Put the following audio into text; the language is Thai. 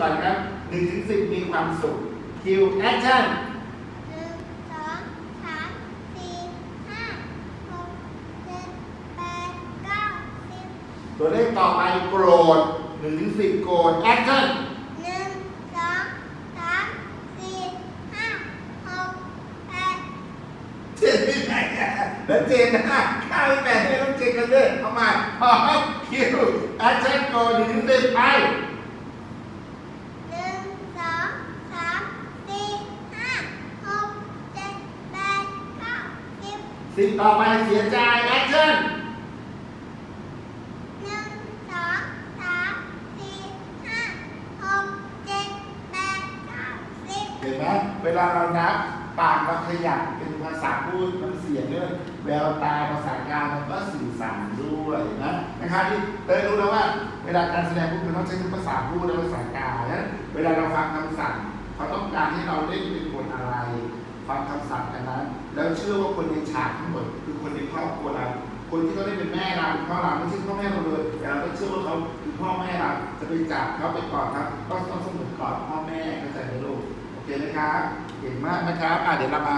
ก่อนครับหนึ่งถึงสิบมีความสุขคิวแอคชั่นหนึ่งสองสามสี่ห้าหกเจ็ดแปดเก้าสิบตัวเลขต่อไปโกรธหนึ่งถึงสิบโกรธแอคชั่นหนึ่งสองสามสี่ห้าหกแปดเจนที่ไหนอะแล้วเจนนะข้าวแปดไม่ต้องเจนกันเลยเอามาพร้อมคิวแอคชั่นโกรธหนึ่งถึงสิบไป หนึ่งสองสามสี่ห้าหกเจ็ดแปดเก้า สิบสิบต่อไปเสียใจแอคชั่นหนึ่งสองสามสี่ห้าหกเจ็ดแปดเก้าสิบเห็นไหมเวลาเรานับปากเราขยับเป็นภาษาพูดมันเสียงด้วยแววตาภาษากายมันก็สื่อสารด้วยนะนะครับที่เต้ยรู้แล้วว่า เวลาการแสดงพูดมันต้องใช้ทั้งภาษาพูดและภาษากายนั้นเวลาเราฟังคำสั่งเขาต้องการให้เราเล่นเป็นบทอะไร ฟังคำสั่งกันนั้น แล้วเชื่อว่าคนในฉากทั้งหมดคือคนในครอบครัวเราคนที่เขาได้เป็นแม่เราเป็นพ่อเราไม่ใช่พ่อแม่เราเลยแต่เราก็เชื่อว่าเขาคือพ่อแม่เราจะไปจับเขาไปกอดครับก็ต้องสมือนกอดพ่อแม่เข้าใจไหมลูกโอเคนะครับเก่งมากนะครับอะเดี๋ยวเรามา